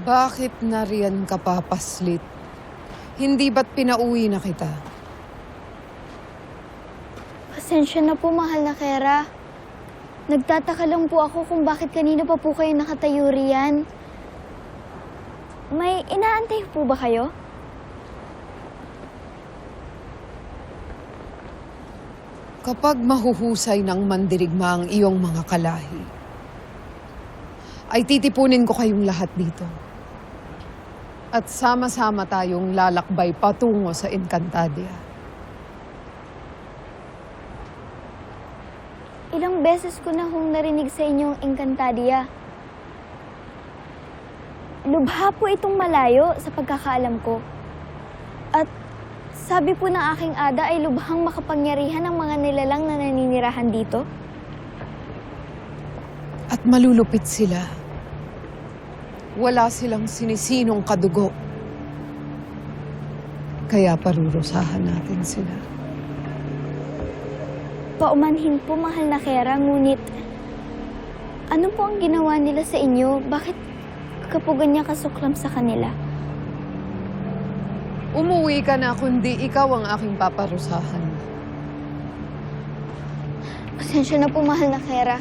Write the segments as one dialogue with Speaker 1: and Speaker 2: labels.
Speaker 1: Bakit nariyan ka papaslit? Hindi ba't pinauwi na kita?
Speaker 2: Pasensya na po, mahal na Kera. Nagtataka lang po ako kung bakit kanina pa po kayo nakatayo riyan. May inaantay po ba kayo?
Speaker 1: Kapag mahuhusay ng mandirigma ang iyong mga kalahi, ay titipunin ko kayong lahat dito. At sama-sama tayong lalakbay patungo sa Encantadia.
Speaker 2: Ilang beses ko na hong narinig sa inyong Encantadia. Lubha po itong malayo sa pagkakaalam ko. At sabi po ng aking ada ay lubhang makapangyarihan ang mga nilalang na naninirahan dito.
Speaker 1: At malulupit sila. Wala silang sinisinong kadugo. Kaya parurusahan natin sila.
Speaker 2: Paumanhin po, mahal na Kera, ngunit ano po ang ginawa nila sa inyo? Bakit kapo ganyan kasuklam sa kanila?
Speaker 1: Umuwi ka na kundi ikaw ang aking paparusahan.
Speaker 2: Pasensya na po, mahal na Kera.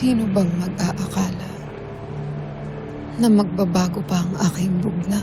Speaker 1: Sino bang mag-aakala na magbabago pa ang aking bugna?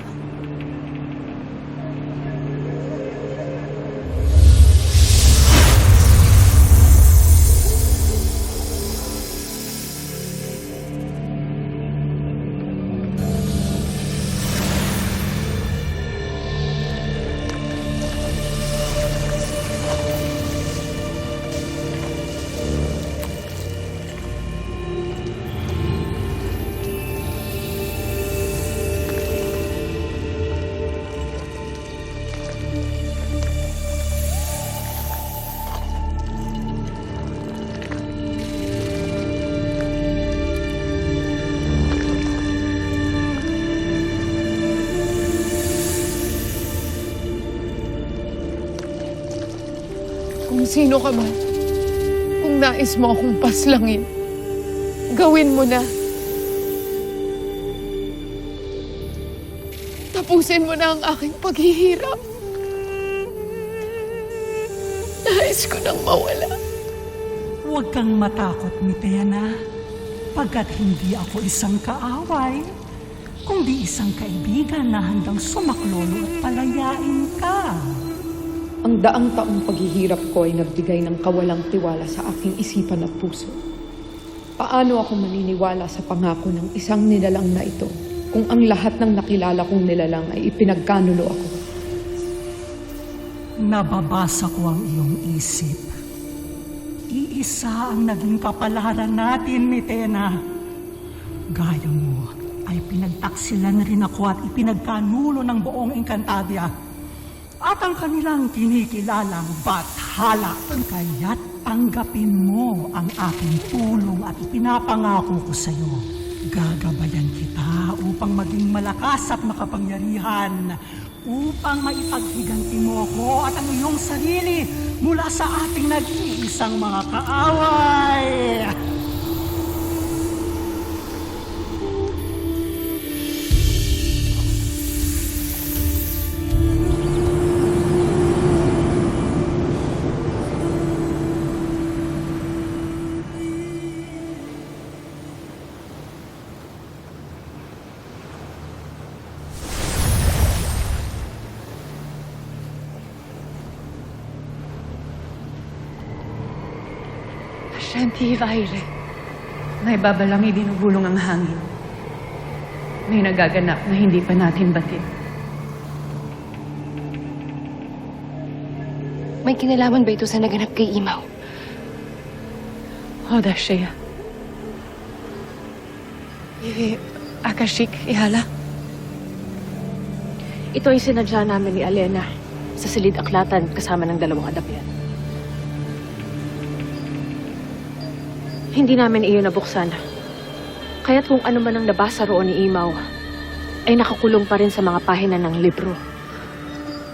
Speaker 1: Kung sino ka man, kung nais mo akong paslangin, gawin mo na. Tapusin mo na ang aking paghihirap. Nais ko nang mawala.
Speaker 3: Huwag kang matakot, Mitena, pagkat hindi ako isang kaaway, kundi isang kaibigan na handang sumaklolo at palayain ka.
Speaker 4: Ang daang taong paghihirap ko ay nagbigay ng kawalang tiwala sa aking isipan at puso. Paano ako maniniwala sa pangako ng isang nilalang na ito kung ang lahat ng nakilala kong nilalang ay ipinagkanulo ako?
Speaker 3: Nababasa ko ang iyong isip. Iisa ang naging kapalaran natin, Mitena. Gaya mo ay pinagtaksilan rin ako at ipinagkanulo ng buong Encantadia. At ang kanilang kinikilalang bathala. Kaya't tanggapin mo ang aking tulong at ipinapangako ko sa iyo. Gagabayan kita upang maging malakas at makapangyarihan upang maipaghiganti mo ako at ang iyong sarili mula sa ating nag-iisang mga kaaway.
Speaker 5: Shanti Vaire. May babalangi binubulong ang hangin. May nagaganap na hindi pa natin batid.
Speaker 6: May kinalaman ba ito sa naganap kay Imaw?
Speaker 5: Hoda siya. Eh, Akashik, ihala.
Speaker 6: Ito ay sinadya namin ni Alena sa silid aklatan kasama ng dalawang adapyan. Hindi namin iyon nabuksan. Kaya't kung ano man ang nabasa roon ni Imaw, ay nakakulong pa rin sa mga pahina ng libro.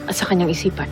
Speaker 6: at sa kanyang isipan.